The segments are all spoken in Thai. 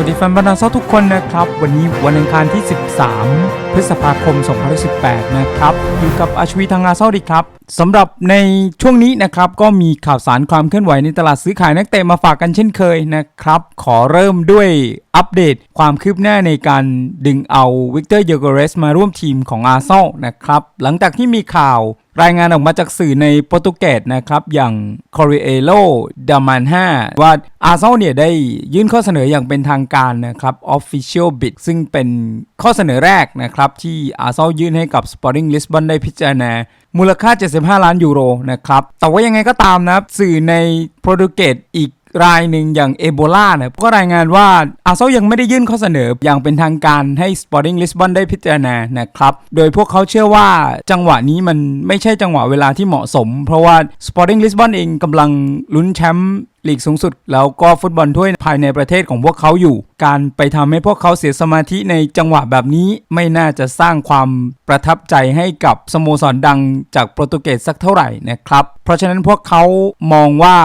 วัสดีแฟนบอลนาเซาทุกคนนะครับ วันนี้วันอังคารที่ 13 ฤษภาคม 2018 นะครับ อยู่กับอาชวีทางอาเซาดีครับสำหรับในช่วงนี้นะครับก็มีข่าวสารความเคลื่อนไหวในตลาดซื้อขายนักเตะมาฝากกันเช่นเคยนะครับ ขอเริ่มด้วยอัปเดตความคืบหน้าในการดึงเอาวิกเตอร์เยโกเรสมาร่วมทีมของอาร์เซนอลนะครับ หลังจากที่มีข่าวรายงานออกมาจากสื่อในโปรตุเกสนะครับ อย่าง c o r r i e l o d a m a n 5ว่าอาร์เซนอลเนี่ยได้ยื่นข้อเสนออย่างเป็นทางการนะครับ Official Bid ซึ่งเป็นข้อเสนอแรกนะครับที่อาร์เซนอลยื่นให้กับ Sporting Lisbon ได้พิจารณา มูลค่า 75 ล้านยูโรนะครับ แต่ว่ายังไงก็ตามนะครับ สื่อในโปรตุเกสอีกรายหนึ่งอย่างเอโบลาเนี่ยก็รายงานว่าอาเซนอยังไม่ได้ยื่นข้อเสนออย่างเป็นทางการให้ Sporting Lisbon ได้พิจารณานะครับ โดยพวกเขาเชื่อว่าจังหวะนี้มันไม่ใช่จังหวะเวลาที่เหมาะสม เพราะว่า Sporting Lisbon เองกำลังลุ้นแชมป์ ลีกสูงสุด แล้วก็ฟุตบอลถ้วยภายในประเทศของพวกเขาอยู่ การไปทำให้พวกเขาเสียสมาธิในจังหวะแบบนี้ไม่น่าจะสร้างความประทับใจให้กับสโมสรดังจากโปรตุเกสสักเท่าไหร่นะครับ เพราะฉะนั้นพวกเขามองว่า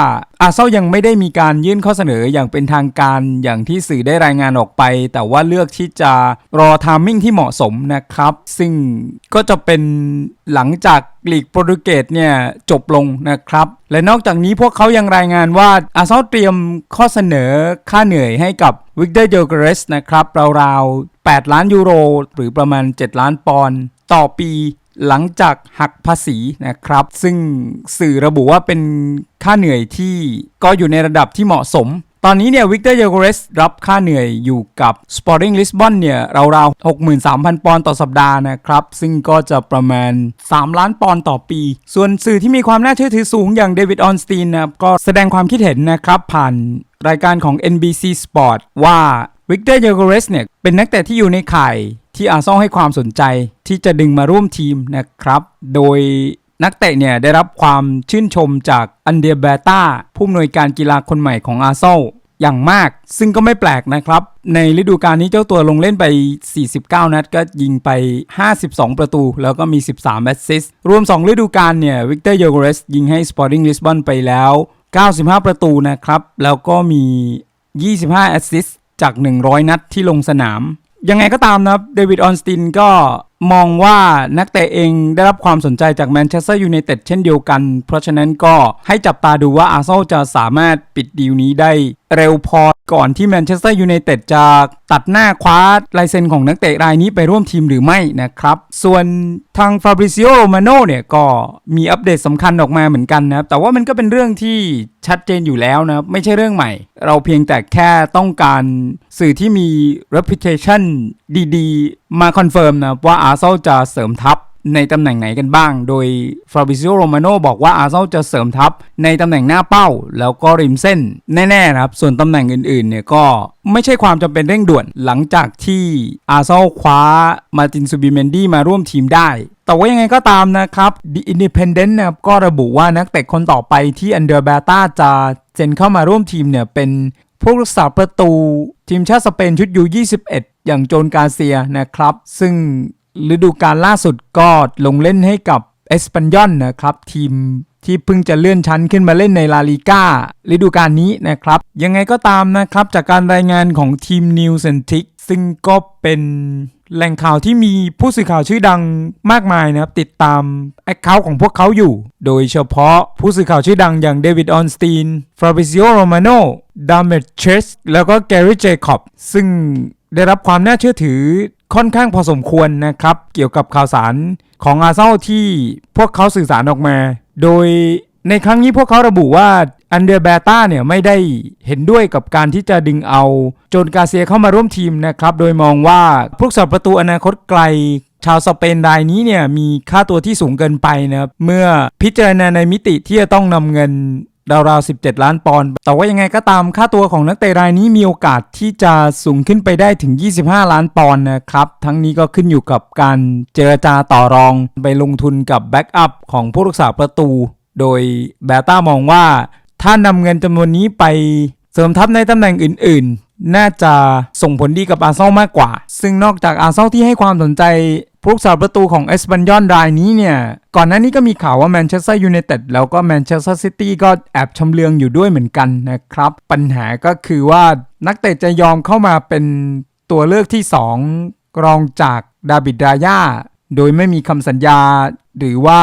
อาเซนอลยังไม่ได้มีการยื่นข้อเสนออย่างเป็นทางการอย่างที่สื่อได้รายงานออกไป แต่ว่าเลือกที่จะรอทามมิ่งที่เหมาะสมนะครับ ซึ่งก็จะเป็นหลังจากลีกโปรตุเกสเนี่ยจบลงนะครับ และนอกจากนี้พวกเขายังรายงานว่าอาเซนอลเตรียมข้อเสนอค่าเหนื่อยให้กับวิกเตอร์เจอร์เกเรสนะครับราวๆ8 ล้านยูโร หรือประมาณ 7 ล้านปอนด์ต่อปี หลังจากหักภาษีนะครับ ซึ่งสื่อระบุว่าเป็นค่าเหนื่อยที่ก็อยู่ในระดับที่เหมาะสม ตอนนี้เนี่ยวิกเตอร์เยโกเรสรับค่าเหนื่อยอยู่กับ Sporting Lisbon เนี่ยราวๆ63,000 ปอนด์ต่อสัปดาห์นะครับ ซึ่งก็จะประมาณ 3 ล้านปอนด์ต่อปี ส่วนสื่อที่มีความน่าเชื่อถือสูงอย่างเดวิดออนสตีนนะครับก็แสดงความคิดเห็นนะครับผ่านรายการของ NBC Sport ว่า วิกเตอร์เยโกเรสเนี่ยเป็นนักเตะที่อยู่ในข่ายที่อาร์ซอลให้ความสนใจที่จะดึงมาร่วมทีมนะครับ โดยนักเตะเนี่ยได้รับความชื่นชมจากอันเดียเบต้าผู้อำนวยการกีฬาคนใหม่ของอาร์ซอลอย่างมาก ซึ่งก็ไม่แปลกนะครับ ในฤดูกาลนี้เจ้าตัวลงเล่นไป 49 นัดก็ยิงไป 52 ประตู แล้วก็มี 13 แอสซิสต์รวม 2 ฤดูกาลเนี่ยวิกเตอร์โยโกเรสยิงให้ Sporting Lisbon ไปแล้ว 95 ประตูนะครับ แล้วก็มี 25 แอสซิสต์ จาก 100 นัดที่ลงสนาม ยังไงก็ตามนะครับเดวิดออนสตินก็มองว่านักเตะเองได้รับความสนใจจากแมนเชสเตอร์ยูไนเต็ดเช่นเดียวกัน เพราะฉะนั้นก็ให้จับตาดูว่าอาร์เซนอลจะสามารถปิดดีลนี้ได้เร็วพอก่อนที่แมนเชสเตอร์ยูไนเต็ดจะตัดหน้าคว้าลายเซ็นของนักเตะรายนี้ไปร่วมทีมหรือไม่นะครับ ส่วนทางฟาบริซิโอโรมาโนเนี่ยก็มีอัปเดตสำคัญออกมาเหมือนกันนะครับ แต่ว่ามันก็เป็นเรื่องที่ชัดเจนอยู่แล้วนะไม่ใช่เรื่องใหม่ เราเพียงแต่แค่ต้องการ สื่อที่มี reputation ดีๆ มาคอนเฟิร์มนะว่าอาร์เซนอลจะเสริมทัพในตำแหน่งไหนกันบ้าง โดยฟาบิซิโอโรมาโนบอกว่าอาร์เซนอลจะเสริมทัพในตำแหน่งหน้าเป้า แล้วก็ริมเส้น แน่ ๆ นะครับ ส่วนตำแหน่งอื่น ๆ เนี่ยก็ไม่ใช่ความจำเป็นเร่งด่วนหลังจากที่อาร์เซนอลคว้ามาตินซูบิเมนดี้มาร่วมทีมได้ แต่ว่ายังไงก็ตามนะครับ The Independent นะครับก็ระบุว่านักเตะคนต่อไปที่อันเดอร์เบต้าจะเซ็นเข้ามาร่วมทีมเนี่ยเป็นผู้รักษาประตู ทีมชาติสเปนชุดยู21 อย่างโจนกาเซียนะครับ ซึ่งฤดูกาลล่าสุดก็ลงเล่นให้กับเอสปันยอนนะครับ ทีมที่เพิ่งจะเลื่อนชั้นขึ้นมาเล่นในลาลิก้าฤดูกาลนี้นะครับ ยังไงก็ตามนะครับ จากการรายงานของทีมนิวเซนทิกซึ่งก็เป็น แหล่งข่าวที่มีผู้สื่อข่าวชื่อดังมากมายนะครับ ติดตามแอคเคาท์ของพวกเขาอยู่ โดยเฉพาะผู้สื่อข่าวชื่อดังอย่างเดวิดออนสตีนฟราบิซิโอโรมาโนดามเมเชสแล้วก็แกรี่เจคอบซึ่งได้รับความน่าเชื่อถือค่อนข้างพอสมควรนะครับ เกี่ยวกับข่าวสารของอาเซนอลที่พวกเขาสื่อสารออกมา โดย ในครั้งนี้พวกเขาระบุว่าอันเดอร์เบต้าเนี่ยไม่ได้เห็นด้วยกับการที่จะดึงเอาโจนกาเซียเข้ามาร่วมทีมนะครับ โดยมองว่าพวกสับประตูอนาคตไกล ชาวสเปนรายนี้เนี่ยมีค่าตัวที่สูงเกินไปนะครับ เมื่อพิจารณาในมิติที่จะต้องนำเงินราวๆ 17 ล้านปอนด์ แต่ว่ายังไงก็ตามค่าตัวของนักเตะรายนี้มีโอกาสที่จะสูงขึ้นไปได้ถึง 25 ล้านปอนด์นะครับ ทั้งนี้ก็ขึ้นอยู่กับการเจรจาต่อรองไปลงทุนกับแบ็กอัพของผู้รักษาประตู โดยแบต้ามองว่าถ้านำเงินจำนวนนี้ไปเสริมทัพในตำแหน่งอื่นๆ น่าจะส่งผลดีกับอาร์เซนอลมากกว่า ซึ่งนอกจากอาร์เซนอลที่ให้ความสนใจผู้รักษาประตูของเอสบันยอนรายนี้เนี่ย ก่อนหน้านี้ก็มีข่าวว่าแมนเชสเตอร์ยูไนเต็ดแล้วก็แมนเชสเตอร์ซิตี้ก็แอบชำเลืองอยู่ด้วยเหมือนกันนะครับ ปัญหาก็คือว่านักเตะจะยอมเข้ามาเป็นตัวเลือกที่ 2 รองจากดาบิดรายาโดยไม่มีคำสัญญา หรือว่า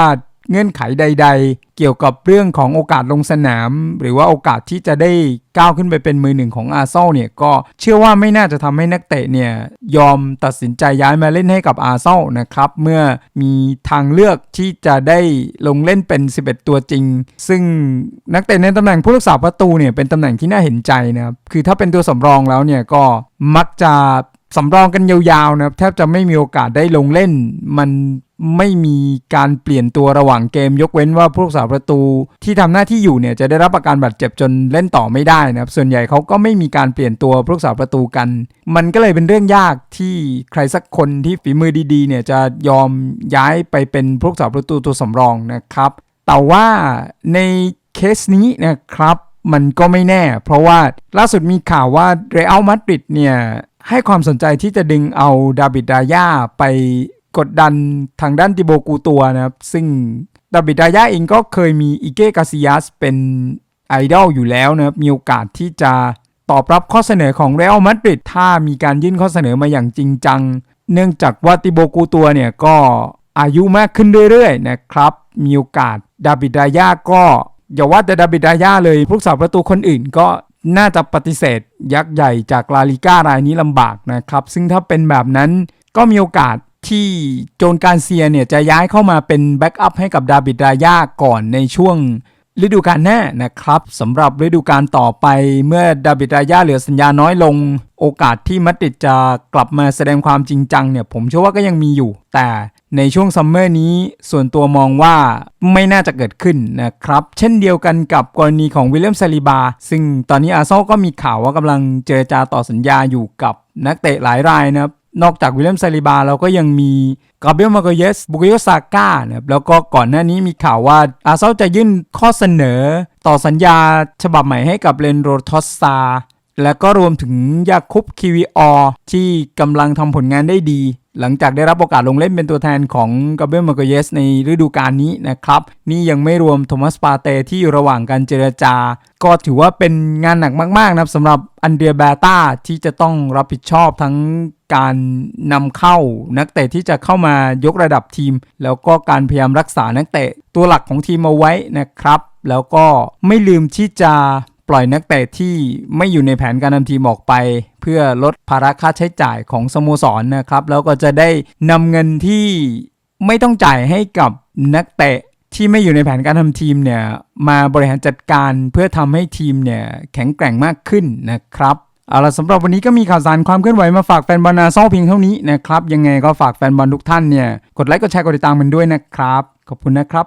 เงื่อนไขใด ๆ เกี่ยวกับเรื่องของโอกาสลงสนาม หรือว่าโอกาสที่จะได้ก้าวขึ้นไปเป็นมือหนึ่งของอาร์เซนอลเนี่ยก็เชื่อว่าไม่น่าจะทำให้นักเตะเนี่ยยอมตัดสินใจย้ายมาเล่นให้กับอาร์เซนอลนะครับเมื่อมีทางเลือกที่จะได้ลงเล่นเป็น 11 ตัวจริง ซึ่งนักเตะในตำแหน่งผู้รักษาประตูเนี่ยเป็นตำแหน่งที่น่าเห็นใจนะครับคือถ้าเป็นตัวสำรองแล้วเนี่ยก็มักจะสำรองกันยาวๆนะครับแทบจะไม่มีโอกาสได้ลงเล่นมัน ไม่มีการเปลี่ยนตัวระหว่างเกม ยกเว้นว่าผู้รักษาประตูที่ทำหน้าที่อยู่เนี่ยจะได้รับอาการบาดเจ็บจนเล่นต่อไม่ได้นะครับ ส่วนใหญ่เขาก็ไม่มีการเปลี่ยนตัวผู้รักษาประตูกัน มันก็เลยเป็นเรื่องยากที่ใครสักคนที่ฝีมือดีๆเนี่ยจะยอมย้ายไปเป็นผู้รักษาประตูตัวสำรองนะครับ แต่ว่าในเคสนี้นะครับมันก็ไม่แน่ เพราะว่าล่าสุดมีข่าวว่าเรอัลมาดริดเนี่ยให้ความสนใจที่จะดึงเอาดาบิดดาย่าไป กดดันทางด้านติโบกูตัวนะครับ ซึ่งดาบิดายาเองก็เคยมีอิเกกาซิยัสเป็นไอดอลอยู่แล้วนะครับ มีโอกาสที่จะตอบรับข้อเสนอของเรอัลมาดริดถ้ามีการยื่นข้อเสนอมาอย่างจริงจัง เนื่องจากว่าติโบกูตัวเนี่ยก็อายุมากขึ้นเรื่อยๆนะครับ มีโอกาสดาบิดายาก็อย่าว่าแต่ดาบิดายาเลยผู้รักษาประตูคนอื่นก็น่าจะปฏิเสธ ยักษ์ใหญ่จากลาลิก้ารายนี้ลำบากนะครับ ซึ่งถ้าเป็นแบบนั้นก็มีโอกาส ที่โจนการเซียเนี่ยจะย้ายเข้ามาเป็นแบ็กอัพให้กับดาบิดรายาก่อนในช่วงฤดูกาลหน้านะครับสำหรับฤดูกาลต่อไปเมื่อดาบิดรายาเหลือสัญญาน้อยลง โอกาสที่มัดริดจะกลับมาแสดงความจริงจังเนี่ยผมเชื่อว่าก็ยังมีอยู่ แต่ในช่วงซัมเมอร์นี้ส่วนตัวมองว่าไม่น่าจะเกิดขึ้นนะครับ เช่นเดียวกันกับกรณีของวิลเลียมซาลิบา ซึ่งตอนนี้อาร์ซอลก็มีข่าวว่ากำลังเจรจาต่อสัญญาอยู่กับนักเตะหลายรายนะครับ นอกจากวิลเลียมซาลิบาเราก็ยังมีกาเบรียลมาโกเยสบุกโยซาก้านะครับแล้วก็ก่อนหน้านี้มีข่าวว่าอาเซาจะยื่นข้อเสนอต่อสัญญาฉบับใหม่ให้กับเลนโรทอสซาและก็รวมถึงยาคุบคิวิออที่กำลังทำผลงานได้ดี หลังจากได้รับโอกาสลงเล่นเป็นตัวแทนของกาเบรียลมาโกเยสในฤดูกาลนี้นะครับ นี่ยังไม่รวมโทมัสปาเตที่อยู่ระหว่างการเจรจาก็ถือว่าเป็นงานหนักมากๆนะครับสำหรับอันเดียแบต้าที่จะต้องรับผิดชอบทั้งการนำเข้านักเตะที่จะเข้ามายกระดับทีม แล้วก็การพยายามรักษานักเตะตัวหลักของทีมเอาไว้นะครับ แล้วก็ไม่ลืมที่จะ ปล่อยนักเตะที่ไม่อยู่ในแผนการนำทีมออกไป เพื่อลดภาระค่าใช้จ่ายของสโมสรนะครับ แล้วก็จะได้นำเงินที่ไม่ต้องจ่ายให้กับนักเตะที่ไม่อยู่ในแผนการทำทีมเนี่ยมาบริหารจัดการเพื่อทำให้ทีมเนี่ยแข็งแกร่งมากขึ้นนะครับเอาละสำหรับวันนี้ก็มีข่าวสารความเคลื่อนไหวมาฝากแฟนบอลนาซอเพียงเท่านี้นะครับยังไงก็ฝากแฟนบอลทุกท่านเนี่ยกดไลค์กดแชร์กดติดตามกันด้วยนะครับ ขอบคุณนะครับ